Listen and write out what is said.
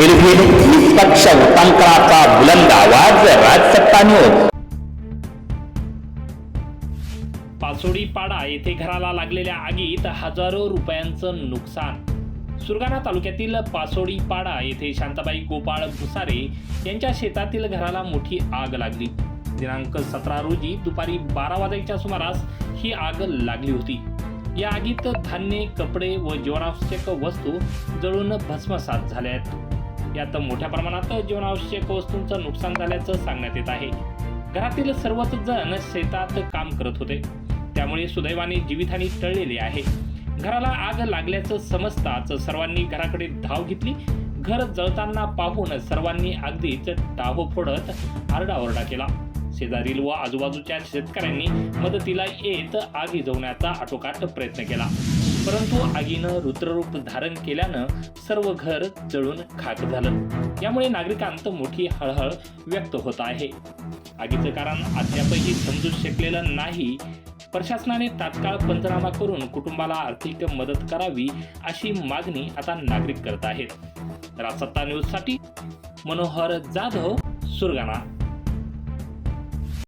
निर्भीड निष्पक्ष उतांकणाचा बुलंद आवाज राजसत्ताने पासोडी पाडा येथे घराला लागलेल्या आगीत हजारो रुपयांचं नुकसान. सुरगाणा तालुक्यातील पासोडी पाडा येथे शांताबाई गोपाळ भुसारे यांच्या शेतातील घराला मोठी आग लागली. दिनांक सतरा रोजी दुपारी बारा वाजेच्या सुमारास ही आग लागली होती. या आगीत धान्य कपडे व जीवनावश्यक वस्तू जळून भस्मसात झाल्या आहेत यात मोठ्या प्रमाणात जीवनावश्यक वस्तूंचं नुकसान झाल्याचं सांगण्यात येत आहे. घरातील सर्वच जण शेतात काम करत होते. त्यामुळे सुदैवाने जीवितहानी टळलेली आहे. घराला आग लागल्याचं समजताच सर्वांनी घराकडे धाव घेतली. घर जळताना पाहून सर्वांनी अगदीच टाहो फोडत आरडाओरडा केला. शेजारील व आजूबाजूच्या शेतकऱ्यांनी मदतीला येत आग जवण्याचा आटोकाट प्रयत्न केला. परंतु आगीनं रुद्ररूप धारण केल्यानं सर्व घर जळून खाक झालं. यामुळे नागरिकांत मोठी हळहळ व्यक्त होत आहे. आगीचं कारण अद्यापही समजू शकलेलं नाही. प्रशासनाने तात्काळ पंचनामा करून कुटुंबाला आर्थिक मदत करावी अशी मागणी आता नागरिक करत आहेत. राजसत्ता न्यूजसाठी मनोहर जाधव सुरगाणा.